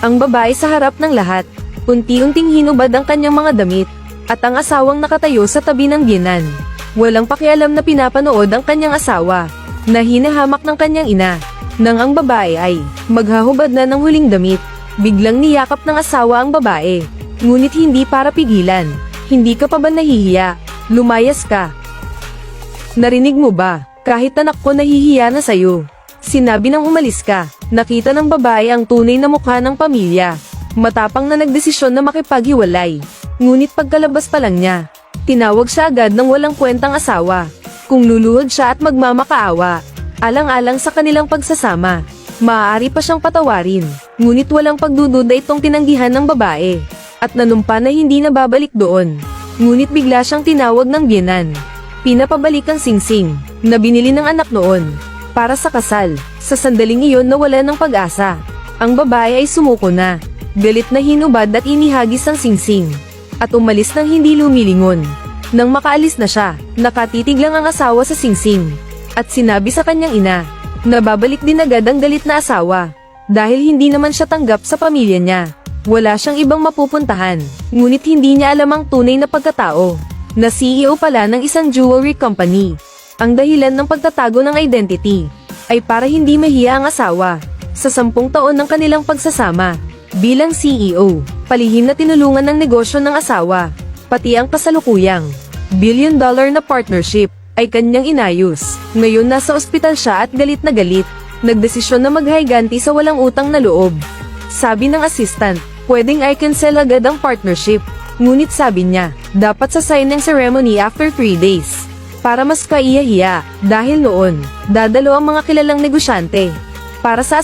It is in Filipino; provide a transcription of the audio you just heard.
Ang babae sa harap ng lahat, unti-unting hinubad ang kanyang mga damit, at ang asawang nakatayo sa tabi ng biyenan. Walang pakialam na pinapanood ang kanyang asawa, na hinahamak ng kanyang ina. Nang ang babae ay maghahubad na ng huling damit, biglang niyakap ng asawa ang babae. Ngunit hindi para pigilan. Hindi ka pa ba nahihiya? Lumayas ka. Narinig mo ba? Kahit anak ko nahihiya na sa'yo. Sinabi nang umalis ka, nakita ng babae ang tunay na mukha ng pamilya. Matapang na nagdesisyon na makipaghiwalay. Ngunit pagkalabas pa lang niya, tinawag siya agad ng walang kwentang asawa. Kung luluhod siya at magmamakaawa, alang-alang sa kanilang pagsasama, maaari pa siyang patawarin. Ngunit walang pagdududa itong tinanggihan ng babae. At nanumpa na hindi na babalik doon. Ngunit bigla siyang tinawag ng biyenan. Pinapabalik ang singsing, na binili ng anak noon, para sa kasal. Sa sandaling iyon nawala ng pag-asa. Ang babae ay sumuko na. Galit na hinubad at inihagis ang singsing. At umalis ng hindi lumilingon. Nang makaalis na siya, nakatitig lang ang asawa sa singsing. At sinabi sa kanyang ina, na babalik din agad ang galit na asawa. Dahil hindi naman siya tanggap sa pamilya niya. Wala siyang ibang mapupuntahan, ngunit hindi niya alam ang tunay na pagkatao, na CEO pala ng isang jewelry company. Ang dahilan ng pagtatago ng identity, ay para hindi mahiya ang asawa, sa sampung taon ng kanilang pagsasama. Bilang CEO, palihim na tinulungan ng negosyo ng asawa, pati ang kasalukuyang, billion dollar na partnership, ay kanyang inayos. Ngayon nasa ospital siya at galit na galit, nagdesisyon na maghayganti sa walang utang na loob. Sabi ng assistant, pwedeng I cancel agad ang partnership. Ngunit sabi niya, dapat sa signing ceremony after 3 days. Para mas kaiyahiya, dahil noon, dadalo ang mga kilalang negosyante. Para sa